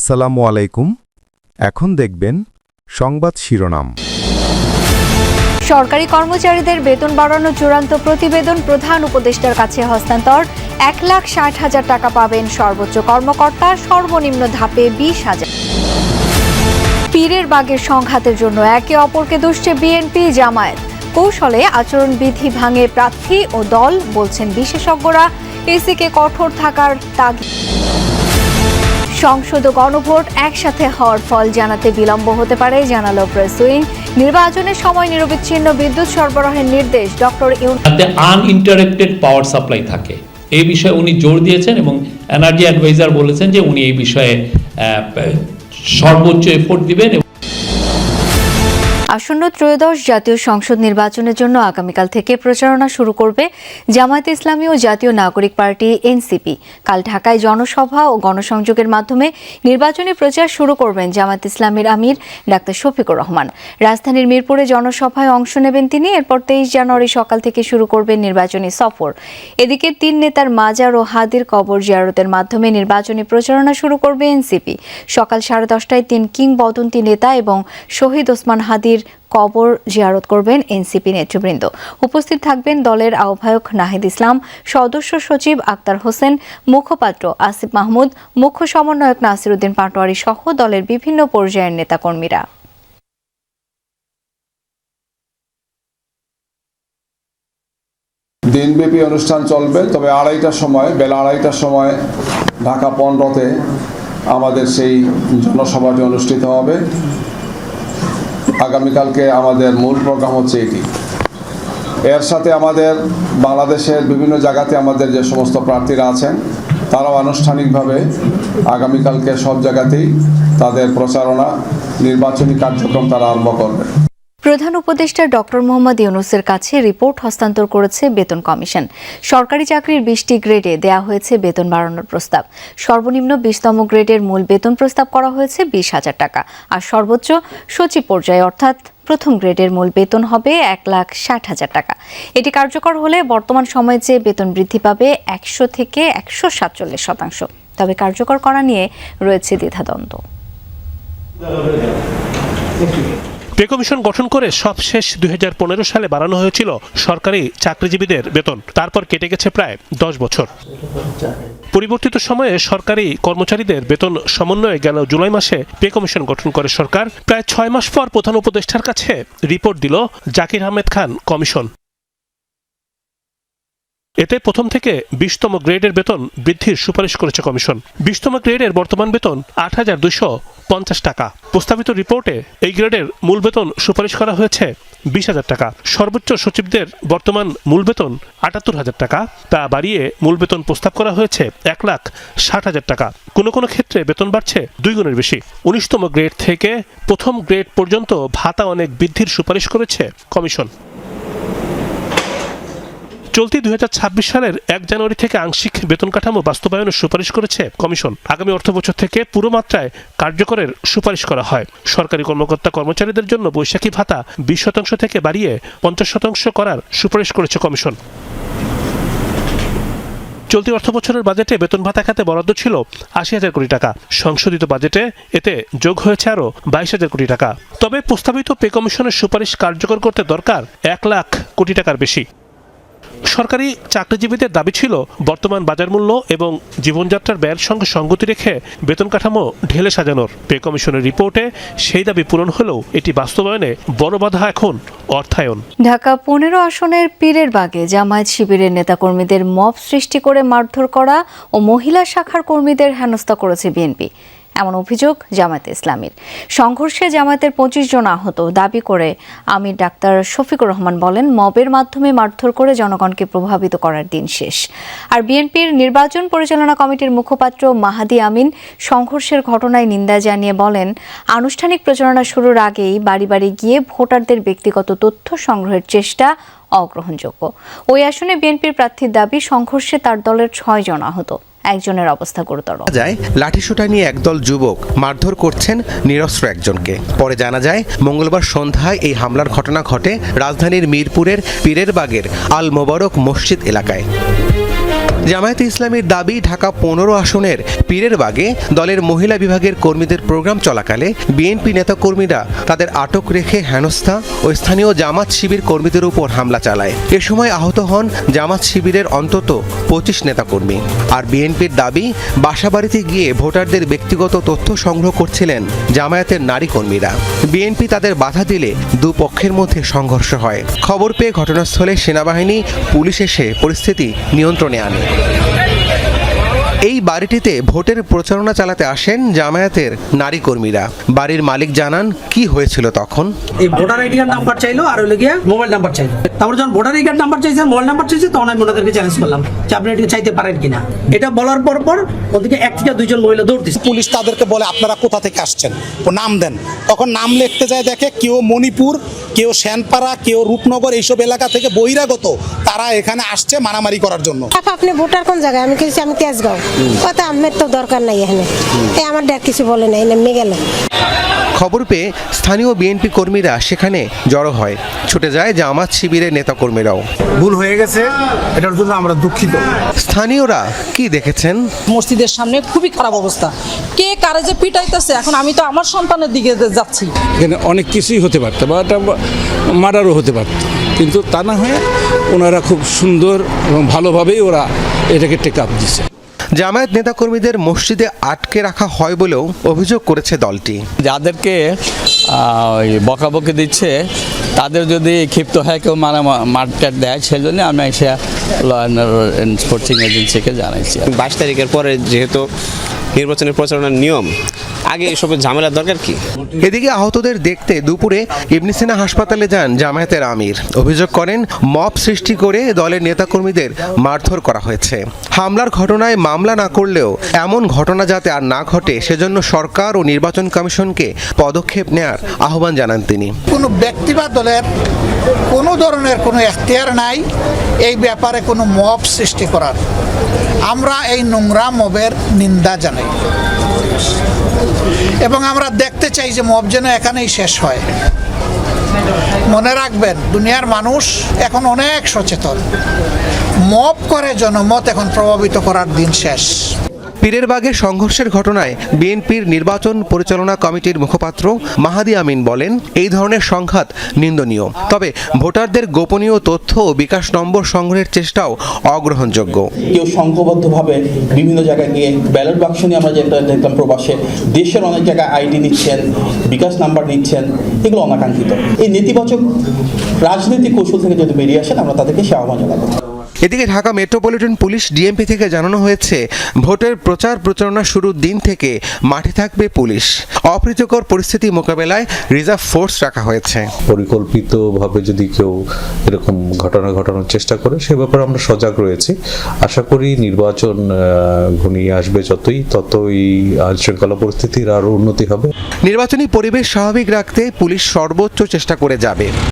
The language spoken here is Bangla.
আসসালামু আলাইকুম। এখন দেখবেন সংবাদ শিরোনাম। সরকারি কর্মচারীদের বেতন বাড়ানোর চূড়ান্ত প্রতিবেদন প্রধান উপদেষ্টার কাছে হস্তান্তর। এক লাখ ষাট হাজার টাকা পাবেন সর্বোচ্চ কর্মকর্তা, সর্বনিম্ন ধাপে বিশ হাজার। পীরের বাগের সংঘাতের জন্য একে অপরকে দুষছে বিএনপি জামায়াত। কৌশলে আচরণবিধি ভাঙে প্রার্থী ও দল, বলছেন বিশেষজ্ঞরা। এসিকে কঠোর থাকার তাগিদ। সংসদ ও গণভোট একসাথে হওয়ার ফল জানাতে বিলম্ব হতে পারে, জানালো প্রেস উইং। নির্বাচনের সময় নিরবিচ্ছিন্ন বিদ্যুৎ সরবরাহের নির্দেশ, ডক্টর যাতে আনইন্টারেক্টেড পাওয়ার সাপ্লাই থাকে। এই বিষয়ে উনি জোর দিয়েছেন এবং এনার্জি অ্যাডভাইজার বলেছেন যে উনি এই বিষয়ে সর্বোচ্চ এফোর্ট দিবেন আসন্ন ত্রয়োদশ জাতীয় সংসদ নির্বাচনের জন্য আগামীকাল থেকে প্রচারণা শুরু করবে জামায়াত ইসলামী ও জাতীয় নাগরিক পার্টি, এনসিপি। কাল ঢাকায় জনসভা ও গণসংযোগের মাধ্যমে নির্বাচনী প্রচার শুরু করবেন জামায়াত ইসলামীর আমির ডাক্তার শফিকুর রহমান। রাজধানীর মিরপুরে জনসভায় অংশ নেবেন তিনি। এরপর তেইশ জানুয়ারি সকাল থেকে শুরু করবেন নির্বাচনী সফর। এদিকে তিন নেতার মাজার ও হাদির কবর জিয়ারতের মাধ্যমে নির্বাচনী প্রচারণা শুরু করবে এনসিপি। সকাল সাড়ে দশটায় তিন কিংবদন্তি নেতা এবং শহীদ ওসমান হাদির কবর জিয়ারত করবেন এনসিপি নেতৃবৃন্দ। উপস্থিত থাকবেন দলের আহ্বায়ক নাহিদ ইসলাম, সদস্য সচিব আক্তার হোসেন, মুখপাত্র আসিফ মাহমুদ, মুখ্য সমন্বয়ক নাসিরুদ্দিন পাটোয়ারি সহ দলের বিভিন্ন পর্যায়ের নেতাকর্মীরা। দিনব্যাপী অনুষ্ঠান চলবে, তবে আড়াইটার সময়, বেলা আড়াইটার সময় ঢাকা পনেরোতে আমাদের সেই জনসভাটি অনুষ্ঠিত হবে। আগামীকালকে আমাদের মূল প্রোগ্রাম হচ্ছে এটি। এর সাথে আমাদের বাংলাদেশের বিভিন্ন জায়গাতে আমাদের যে সমস্ত প্রার্থীরা আছেন, তারাও আনুষ্ঠানিকভাবে আগামীকালকে সব জায়গাতেই তাদের প্রচারণা, নির্বাচনী কার্যক্রম তারা আরম্ভ করবে। প্রধান উপদেষ্টা ডক্টর মোহাম্মদ ইউনুসের কাছে রিপোর্ট হস্তান্তর করেছে বেতন কমিশন। সরকারি চাকরির বিশটি গ্রেডে দেয়া হয়েছে বেতন বাড়ানোর প্রস্তাব। সর্বনিম্ন বিশতম গ্রেডের মূল বেতন প্রস্তাব করা হয়েছে বিশ হাজার টাকা। আর সর্বোচ্চ সচিব পর্যায়ে, অর্থাৎ প্রথম গ্রেডের মূল বেতন হবে এক লাখ ষাট হাজার টাকা। এটি কার্যকর হলে বর্তমান সময়ে যে বেতন বৃদ্ধি পাবে একশো থেকে একশো সাতচল্লিশ শতাংশ। তবে কার্যকর করা নিয়ে রয়েছে দ্বিধাদ্বন্দ্ব। পে কমিশন গঠন করে সবশেষ দুই সালে বাড়ানো হয়েছিল সরকারি চাকরিজীবীদের বেতন। তারপর কেটে গেছে প্রায় দশ বছর। পরিবর্তিত সময়ে সরকারি কর্মচারীদের বেতন সমন্বয়ে গেল জুলাই মাসে পে কমিশন গঠন করে সরকার। প্রায় ছয় মাস পর প্রধান উপদেষ্টার কাছে রিপোর্ট দিল জাকির আহমেদ খান কমিশন। এতে প্রথম থেকে বিশতম গ্রেডের বেতন বৃদ্ধির সুপারিশ করেছে কমিশন। বিশতম গ্রেডের বর্তমান বেতন আট হাজার দুইশো পঞ্চাশ টাকা। প্রস্তাবিত রিপোর্টে এই গ্রেডের মূল বেতন সুপারিশ করা হয়েছে বিশ হাজার টাকা। সর্বোচ্চ সচিবদের বর্তমান মূল বেতন আটাত্তর হাজার টাকা। তা বাড়িয়ে মূল বেতন প্রস্তাব করা হয়েছে এক লাখ ষাট হাজার টাকা। কোনো কোনো ক্ষেত্রে বেতন বাড়ছে দুই গুণের বেশি। উনিশতম গ্রেড থেকে প্রথম গ্রেড পর্যন্ত ভাতা অনেক বৃদ্ধির সুপারিশ করেছে কমিশন। চলতি দু হাজার ছাব্বিশ সালের এক জানুয়ারি থেকে আংশিক বেতন কাঠামো বাস্তবায়নের সুপারিশ করেছে কমিশন। আগামী অর্থ বছর থেকে পুরো মাত্রায় কার্যকরের সুপারিশ করা হয়। সরকারি কর্মকর্তা কর্মচারীদের জন্য বৈশাখী ভাতা বিশ শতাংশ থেকে বাড়িয়ে পঞ্চাশ শতাংশ করার সুপারিশ করেছে কমিশন। চলতি অর্থ বছরের বাজেটে বেতন ভাতা খাতে বরাদ্দ ছিল আশি হাজার কোটি টাকা। সংশোধিত বাজেটে এতে যোগ হয়েছে আরও বাইশ হাজার কোটি টাকা। তবে প্রস্তাবিত পে কমিশনের সুপারিশ কার্যকর করতে দরকার এক লাখ কোটি টাকার বেশি। সরকারি চাকরিজীবীদের দাবি ছিল, বর্তমান বাজার মূল্য এবং জীবনযাত্রার ব্যয়ের সঙ্গে সঙ্গতি রেখে বেতন কাঠামো ঢেলে সাজানোর পে কমিশনের রিপোর্টে সেই দাবি পূরণ হলেও এটি বাস্তবায়নে বড় বাধা এখন অর্থায়ন। ঢাকা পনেরো আসনের পীরের বাগে জামায়াত শিবিরের নেতাকর্মীদের মব সৃষ্টি করে মারধর করা ও মহিলা শাখার কর্মীদের হেনস্থা করেছে বিএনপি। এমন অভিযোগ জামায়াতে ইসলামীর। সংঘর্ষে জামায়াতের পঁচিশ জন আহত দাবি করে আমির ডাক্তার শফিকুর রহমান বলেন, মবের মাধ্যমে মারধর করে জনগণকে প্রভাবিত করার দিন শেষ। আর বিএনপির নির্বাচন পরিচালনা কমিটির মুখপাত্র মাহাদি আমিন সংঘর্ষের ঘটনায় নিন্দা জানিয়ে বলেন, আনুষ্ঠানিক প্রচারণা শুরুর আগেই বাড়ি বাড়ি গিয়ে ভোটারদের ব্যক্তিগত তথ্য সংগ্রহের চেষ্টা অগ্রহণযোগ্য। ওই আসনে বিএনপির প্রার্থীর দাবি, সংঘর্ষে তার দলের ছয় জন আহত। একজনের অবস্থা গুরুতর। যায় লাঠিসোঁটা নিয়ে একদল যুবক মারধর করছেন নিরস্ত্র একজনকে। পরে জানা যায়, মঙ্গলবার সন্ধ্যায় এই হামলার ঘটনা ঘটে রাজধানীর মিরপুরের পীরের বাগের আল মোবারক মসজিদ এলাকায়। জামায়াতে ইসলামীর দাবি, ঢাকা পনেরো আসনের পীরের বাগে দলের মহিলা বিভাগের কর্মীদের প্রোগ্রাম চলাকালে বিএনপি নেতাকর্মীরা তাদের আটক রেখে হেনস্থা ও স্থানীয় জামাত শিবির কর্মীদের উপর হামলা চালায়। এ সময় আহত হন জামাত শিবিরের অন্তত পঁচিশ নেতাকর্মী। আর বিএনপির দাবি, বাসাবাড়িতে গিয়ে ভোটারদের ব্যক্তিগত তথ্য সংগ্রহ করছিলেন জামায়াতের নারী কর্মীরা। বিএনপি তাদের বাধা দিলে দুপক্ষের মধ্যে সংঘর্ষ হয়। খবর পেয়ে ঘটনাস্থলে সেনাবাহিনী, পুলিশ এসে পরিস্থিতি নিয়ন্ত্রণে আনে। এই বাড়িটিতে ভোটের প্রচারণা চালাতে আসেন জামায়াতের নারী কর্মীরা বাড়ির মালিক জানান কি হয়েছিল তখন? এই ভোটার আইডি কার্ড নাম্বার চাইলো আর হইলে গিয়ে মোবাইল নাম্বার চাইলো। তারপর যখন ভোটার আইডি কার্ড নাম্বার চাইছে মোবাইল নাম্বার চাইছে তখন আমি ওনাদেরকে চ্যালেঞ্জ করলাম যে আপনি এটা চাইতে পারেন কিনা। এটা বলার পর পর ওদিকে এক থেকে দুইজন মহিলা দৌড় দিচ্ছে পুলিশ তাদেরকে বলে আপনারা কোথা থেকে আসছেন? ও নাম দেন। তখন নাম লিখতে যায় দেখে কেউ মণিপুর কেউ শ্যানপাড়া কেউ রূপনগর এইসব এলাকা থেকে বহিরাগত তারা এখানে আসছে মারামারি করার জন্য। আপা, আপনি ভোটার কোন জায়গায়? আমি কিছু আমি তেজগাঁও। কথা আমার তো দরকার নাই এখানে। আমার ডাক কিছু বলে নাই নেমে গেল। খবর পেয়ে স্থানীয় বিএনপি কর্মীরা সেখানে জড়ো হয়। ছুটে যায় জামাত শিবিরের নেতাকর্মীরাও। ভুল হয়ে গেছে এটার জন্য আমরা দুঃখিত। স্থানীয়রা কি দেখেছেন? মসজিদের সামনে খুবই খারাপ অবস্থা। কে কারে যে পিটাইতেছে এখন আমি তো আমার সন্তানের দিকে যাচ্ছি। এখানে অনেক কিছুই হতে পারতো বা এটা মার্ডারও হতে পারত। কিন্তু তা না হয়ে ওনারা খুব সুন্দর এবং ভালোভাবেই ওরা এটাকে টেক আপ দিচ্ছে জামায়াত নেতাকর্মীদের মসজিদে আটকে রাখা হয় বলেও অভিযোগ করেছে দলটি। যাদেরকে ওই বকাবকি দিচ্ছে তাদের যদি ক্ষিপ্ত হয় কেউ মারা মারটার দেয় সেই জন্য আমি এসে ল এনফোর্সিং এজেন্সিকে জানাইছি। বাইশ তারিখের পরে যেহেতু নির্বাচনের প্রচারণার নিয়ম আগে এসবের ঝামেলার দরকার কি? এদিকে আহতদের দেখতে দুপুরে ইবনে সিনা হাসপাতালে যান জামায়াতের আমির। অভিযোগ করেন মব সৃষ্টি করে দলের নেতাকর্মীদের মারধর করা হয়েছে। হামলার ঘটনায় মামলা না করলেও এমন ঘটনা যাতে আর না ঘটে সেজন্য সরকার ও নির্বাচন কমিশনকে পদক্ষেপ নেয়ার আহ্বান জানান তিনি। কোনো ব্যক্তি বা দলের কোনো ধরনের কোনো এখতিয়ার নাই এই ব্যাপারে কোনো মব সৃষ্টি করার। আমরা এই নোংরা মবের নিন্দা জানাই। এবং আমরা দেখতে চাই যে মব যেন এখানেই শেষ হয়। মনে রাখবেন, দুনিয়ার মানুষ এখন অনেক সচেতন। মব করে জনমত এখন প্রভাবিত করার দিন শেষ। পীরের বাগে সংঘর্ষের ঘটনায় বিএনপির নির্বাচন পরিচালনা কমিটির মুখপাত্র মাহাদি আমিন বলেন, এই ধরনের সংঘাত নিন্দনীয়। তবে ভোটারদের গোপনীয় তথ্য ও বিকাশ নম্বর সংগ্রহের চেষ্টাও অগ্রহণযোগ্য। কেউ সংঘবদ্ধভাবে বিভিন্ন জায়গায় গিয়ে ব্যালট বাক্স নিয়ে আমরা যেটা দেখলাম প্রবাসে, দেশের অনেক জায়গায় আইডি নিচ্ছেন, বিকাশ নাম্বার নিচ্ছেন, এগুলো অনাকাঙ্ক্ষিত। এই নেতিবাচক রাজনৈতিক কৌশল থেকে যদি বেরিয়ে আসেন, আমরা তাদেরকে সে আহ্বান জানাব। এদিকে ঢাকা মেট্রোপলিটন পুলিশ ডিএমপি থেকে জানানো হয়েছে ভোটের প্রচার প্রচারণা শুরুর দিন থেকে মাঠে থাকবে পুলিশ। অপ্রীতিকর পরিস্থিতি মোকাবেলায় রিজার্ভ ফোর্স রাখা হয়েছে। পরিকল্পিতভাবে যদি কেউ এরকম ঘটনা ঘটানোর চেষ্টা করে সে ব্যাপারে আমরা সজাগ রয়েছি। আশা করি নির্বাচন ঘনিয়ে আসবে যতই ততই আইন শৃঙ্খলা পরিস্থিতির আরও উন্নতি হবে। নির্বাচনী পরিবেশ স্বাভাবিক রাখতে পুলিশ সর্বোচ্চ চেষ্টা করে যাবে।